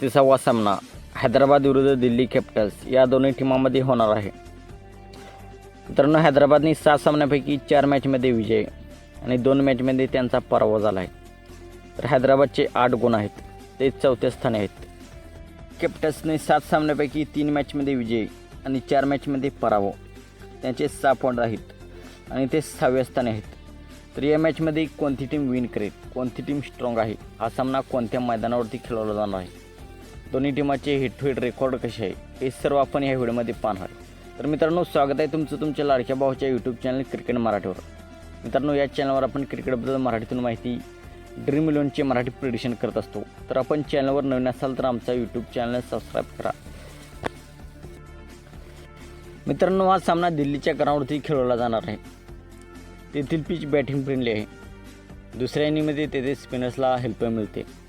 तिसावा सामना हैदराबाद विरुद्ध दिल्ली कॅपिटल्स या दोन्ही टीमामध्ये होणार आहे. मित्रांनो हैदराबादने सात सामन्यापैकी चार मॅचमध्ये विजय आणि दोन मॅचमध्ये त्यांचा पराभव झाला आहे. तर हैदराबादचे आठ गुण आहेत ते चौथ्या स्थानी आहेत. कॅपिटल्सने सात सामन्यापैकी तीन मॅचमध्ये विजय आणि चार मॅचमध्ये पराभव. त्यांचे सहा पॉईंट आहेत आणि ते सहाव्या स्थानी आहेत. तर या मॅचमध्ये कोणती टीम विन करेल कोणती टीम स्ट्रॉंग आहे हा सामना कोणत्या मैदानावरती खेळवला जाणार आहे? दोन्ही टीमाचे हिट टू हिट रेकॉर्ड कसे आहे हे सर्व आपण या व्हिडिओमध्ये पाहणार. तर मित्रांनो स्वागत आहे तुमचं तुमच्या लाडक्या भाऊच्या यूट्यूब चॅनल क्रिकेट मराठीवर. मित्रांनो या चॅनलवर आपण क्रिकेटबद्दल मराठीतून माहिती ड्रीम इलेव्हनचे मराठी प्रिडिशन करत असतो. तर आपण चॅनलवर नवीन असाल तर आमचा यूट्यूब चॅनल सबस्क्राईब करा. मित्रांनो हा सामना दिल्लीच्या ग्राउंडवरती खेळवला जाणार आहे. तेथील पिच बॅटिंग फ्रेंडली आहे. दुसऱ्या इनिंगमध्ये तेथे स्पिनर्सला हेल्प मिळते.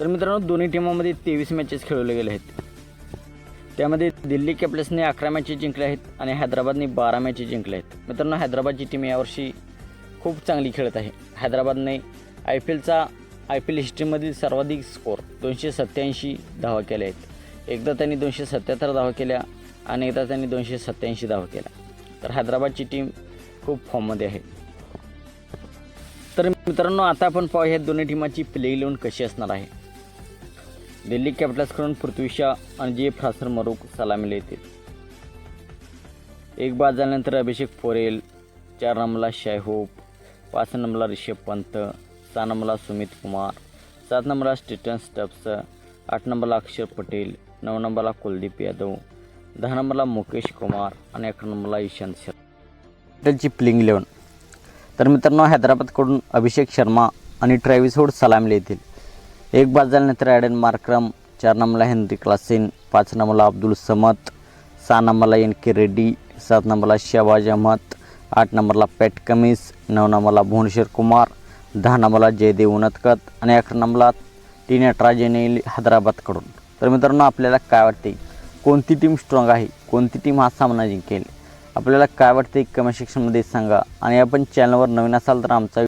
तर मित्रांनो दोन्ही टीमामध्ये तेवीस मॅचेस खेळवले गेले आहेत. त्यामध्ये दिल्ली कॅपिटल्सने अकरा मॅचेस जिंकले आहेत आणि हैदराबादने बारा मॅचेस जिंकले आहेत. मित्रांनो हैदराबादची टीम यावर्षी खूप चांगली खेळत आहे. हैदराबादने आय पी एलचा आय पी एल हिस्ट्रीमधील सर्वाधिक स्कोअर दोनशे सत्त्याऐंशी धावा केल्या आहेत. एकदा त्यांनी दोनशे सत्याहत्तर धावा केल्या आणि एकदा त्यांनी दोनशे सत्त्याऐंशी धावा केल्या. तर हैदराबादची टीम खूप फॉर्ममध्ये आहे. तर मित्रांनो आता आपण पाहूया दोन्ही टीमाची प्ले इलेवन कशी असणार आहे. दिल्ली कॅपिटल्सकडून पृथ्वी शा आणि जे फ्रासर मरूक सलामीला येतील. एक बाद झाल्यानंतर अभिषेक पोरेल चार नंबरला शायहोप पाच नंबरला रिषभ पंत सहा नंबरला सुमित कुमार सात नंबरला स्टीटन स्टप्स आठ नंबरला अक्षर पटेल नऊ नंबरला कुलदीप यादव दहा नंबरला मुकेश कुमार आणि अकरा नंबरला ईशांत शर्मा. त्यांची प्लिंग इलेवन तर मित्रांनो हैदराबादकडून अभिषेक शर्मा आणि ट्रॅव्हिस होड सलामीला येतील. एक बाद झाल्यानंतर ॲडन मार्क्रम चार नंबरला हेनरी क्लासेन पाच नंबरला अब्दुल समत सहा नंबरला एन के रेड्डी सात नंबरला शहबाज अहमद आठ नंबरला पॅट कमिस नऊ नंबरला भुवनेश्वर कुमार दहा नंबरला जयदेव उनतकत आणि अकरा नंबरला टी नटराज येईल हैदराबादकडून. तर मित्रांनो आपल्याला काय वाटते? कोणती टीम स्ट्रॉंग आहे? कोणती टीम हा सामना जिंकेल? आपल्याला काय वाटते? कमेंट सेक्शनमध्ये सांगा. आणि आपण चॅनलवर नवीन असाल तर आमचा